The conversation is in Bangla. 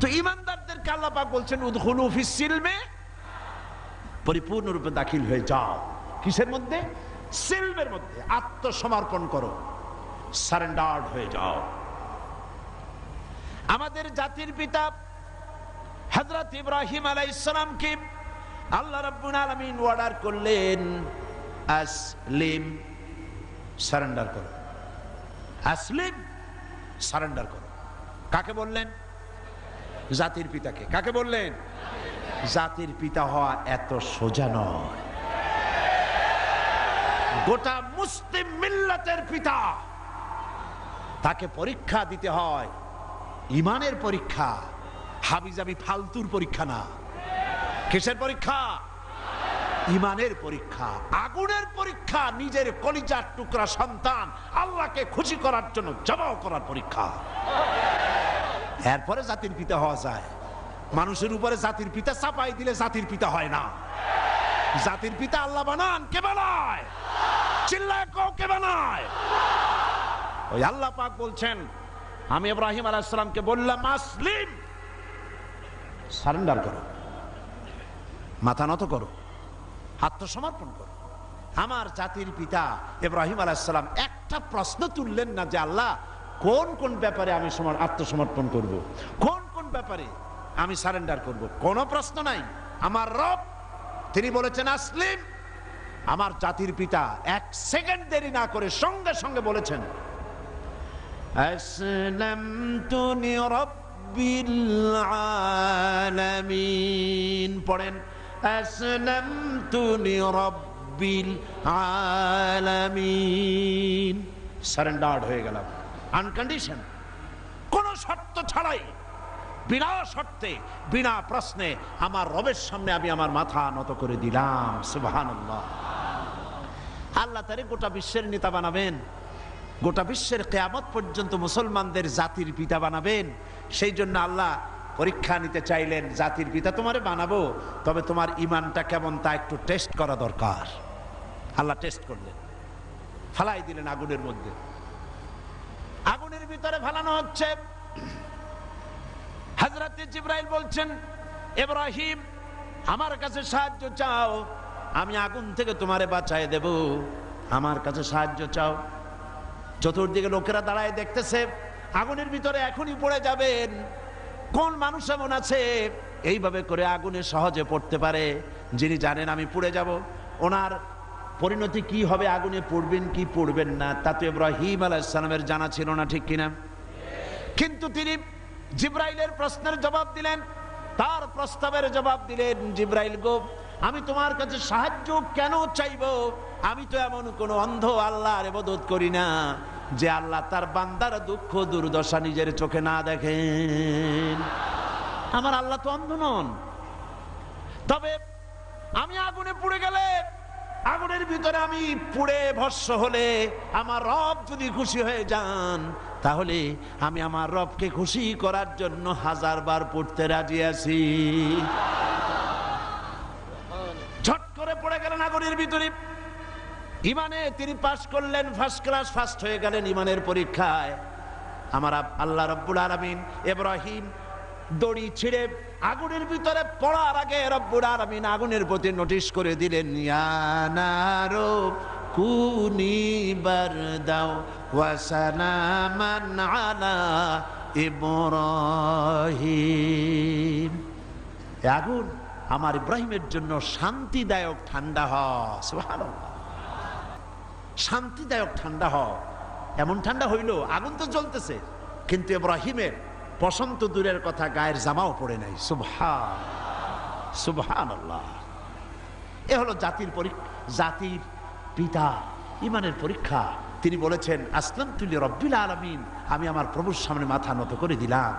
তো ইমানদারদেরকে আল্লাহ পাক বলছেন, উদখুলু ফিস পরিপূর্ণরূপে দাখিল হয়ে যাও। কিসের মধ্যে? সিলমের মধ্যে। আত্মসমর্পণ করো। সারেন্ডার্ড হয়ে যাও। আমাদের জাতির পিতা হযরত ইব্রাহিম আলাইহিস সালামকে আল্লাহ রাব্বুল আলামিন অর্ডার করলেন, আসলিম, সারেন্ডার করো। আসলিম, সারেন্ডার করো। কাকে বললেন? জাতির পিতাকে। কাকে বললেন? জাতির পিতা হওয়া এত সোজা নয়। গোটা মুসলিম মিল্লাতের পিতা, তাকে পরীক্ষা দিতে হয়। ইমানের পরীক্ষা হাবিজাবি ফালতুর পরীক্ষা না। কিসের পরীক্ষা? ইমানের পরীক্ষা, আগুনের পরীক্ষা, নিজের কলিজার টুকরা সন্তান আল্লাহকে খুশি করার জন্য জবাব করার পরীক্ষা। এরপরে জাতির পিতা হওয়া যায়। মানুষের উপরে জাতির পিতা চাপাই দিলে জাতির পিতা হয় না। জাতির পিতা আল্লাহ বানান, কে বানায়? কে বানায়? ওই আল্লাহ পাক বলছেন, আমি ইব্রাহিম আলাইসালামকে বললাম আসলিম সারেন্ডার করো। মাথা নত করো। আত্মসমর্পণ করো। আমার জাতির পিতা ইব্রাহিম আলাইসালাম একটা প্রশ্ন তুললেন না যে আল্লাহ কোন কোন ব্যাপারে আমি সমর- আত্মসমর্পণ করব। কোন কোন ব্যাপারে আমি সারেন্ডার করব। কোনো প্রশ্ন নাই। আমার রব, তিনি বলেছেন, আসলিম। আমার জাতির পিতা এক সেকেন্ড দেরি না করে সঙ্গে সঙ্গে বলেছেন পড়েন সারেন্ডার্ড হয়ে গেলাম। আনকন্ডিশন কোন শর্ত ছাড়াই, বিনা শর্তে, বিনা প্রশ্নে আমার রবের সামনে আমি আমার মাথা নত করে দিলাম। আল্লাহ তারে গোটা বিশ্বের নেতা বানাবেন। গোটা বিশ্বের কেয়ামত পর্যন্ত মুসলমানদের জাতির পিতা বানাবেন। সেই জন্য আল্লাহ পরীক্ষা নিতে চাইলেন, জাতির পিতা তোমারে বানাবো, তবে তোমার ইমানটা কেমন তা একটু টেস্ট করা দরকার। আল্লাহ টেস্ট করলেন। ফালাই দিলেন আগুনের মধ্যে। ভিতরে ফালানো হচ্ছে। হাজরাতে জিব্রাইল বলছেন আমার কাছে সাহায্য চাও। আমি আগুন থেকে তোমারে বাঁচায় দেব। আমার কাছে সাহায্য চাও। চতুর্দিকে লোকেরা দাঁড়ায় দেখতেছে, আগুনের ভিতরে এখনই পড়ে যাবেন। কোন মানুষ এমন আছে? এইভাবে করে আগুনে সহজে পড়তে পারে। যিনি জানেন আমি পুড়ে যাব। ওনার পরিণতি কি হবে? আগুনে পড়বেন কি পড়বেন না? তা তো ইব্রাহিম আলাইসালামের জানা ছিল না, ঠিক কিনা? কিন্তু তিনি জিব্রাইলের প্রশ্নের জবাব দিলেন। তার প্রস্তাবের জবাব দিলেন, জিব্রাইল গো, আমি তোমার কাছে সাহায্য কেন চাইব? আমি তো এমন কোন অন্ধ আল্লাহর এবাদত করি না, যে আল্লাহ তার বান্দার দুঃখ দুর্দশা নিজের চোখে না দেখেন। আমার আল্লাহ তো অন্ধ নন। তবে আমি আগুনে পুড়ে গেলে আগুনের ভিতরে আমি পুড়ে ভস্য হলে আমার রব যদি খুশি হয়ে যান, তাহলে আমি আমার রবকে খুশি করার জন্য হাজার বার পড়তে রাজি আছি। ঝট করে পড়ে গেলেন আগুনের ভিতরে। ইমানে তিনি পাশ করলেন, ফার্স্ট ক্লাস, ফার্স্ট হয়ে গেলেন ইমানের পরীক্ষায়। আমার আল্লাহ রব্বুল আলমিন এব্রাহিম দড়ি ছিঁড়ে আগুনের ভিতরে পড়ার আগে রব্বুল আলমিন আগুনের প্রতি নোটিশ করে দিলেন ইয়ানারো কুনি বারদাও ওয়াসালামান আগুন আমার ইব্রাহিমের জন্য শান্তিদায়ক ঠান্ডা সুবহানাল্লাহ। শান্তিদায়ক ঠান্ডা হ এমন ঠান্ডা হইল, আগুন তো জ্বলতেছে, কিন্তু ইব্রাহিমের বসন্ত দূরের কথা গায়ের জামাও পড়ে নাই। সুবহান সুবহান আল্লাহ এ হলো জাতির জাতির পিতা, ইমানের পরীক্ষা। তিনি বলেছেন আসলাম তুলি রব্বিল আলমিন আমি আমার প্রভুর সামনে মাথা নত করে দিলাম।